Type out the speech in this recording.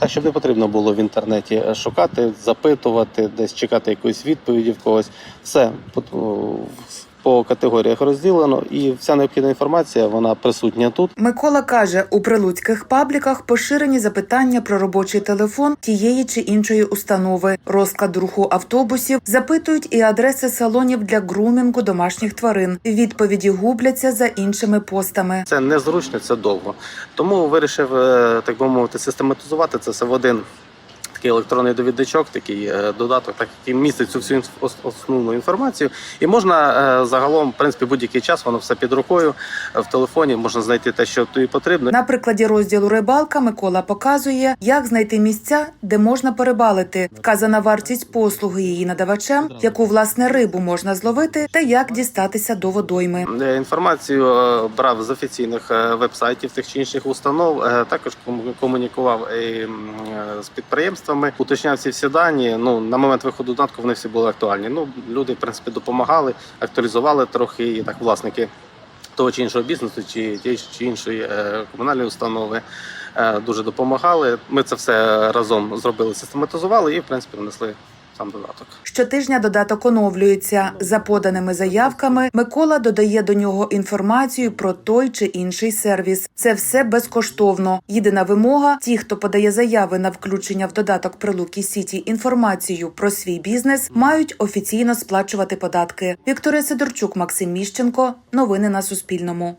Так, щоб не потрібно було в інтернеті е, шукати, запитувати, десь чекати якоїсь відповіді в когось. Все по, категоріях розділено, і вся необхідна інформація вона присутня тут. Микола каже, у прилуцьких пабліках поширені запитання про робочий телефон тієї чи іншої установи, розклад руху автобусів, запитують і адреси салонів для грумінгу домашніх тварин. Відповіді губляться за іншими постами. Це незручно, це довго. Тому вирішив, е, так би мовити, систематизувати це все в один такий електронний довідничок, такий е, додаток, так який містить цю всю основну інформацію. І можна е, загалом, в принципі, будь-який час воно все під рукою е, в телефоні. Можна знайти те, що тобі потрібно. На прикладі розділу рибалка Микола показує, як знайти місця, де можна порибалити, вказана вартість послуги її надавачем, яку власне рибу можна зловити, та як дістатися до водойми. Інформацію брав з офіційних вебсайтів тих чи інших установ. Також кому- комунікував і, м, е, підприємствами, уточняв ці всі дані. Ну на момент виходу додатку вони всі були актуальні. Ну люди, в принципі, допомагали, актуалізували трохи і так власники того чи іншого бізнесу, чи тієї чи іншої е, комунальної установи. е, Дуже допомагали. Ми це все разом зробили, систематизували і в принципі внесли сам додаток. Щотижня додаток оновлюється. За поданими заявками Микола додає до нього інформацію про той чи інший сервіс. Це все безкоштовно. Єдина вимога: ті, хто подає заяви на включення в додаток Прилуки Сіті інформацію про свій бізнес, мають офіційно сплачувати податки. Вікторія Сидорчук, Максим Міщенко. Новини на Суспільному.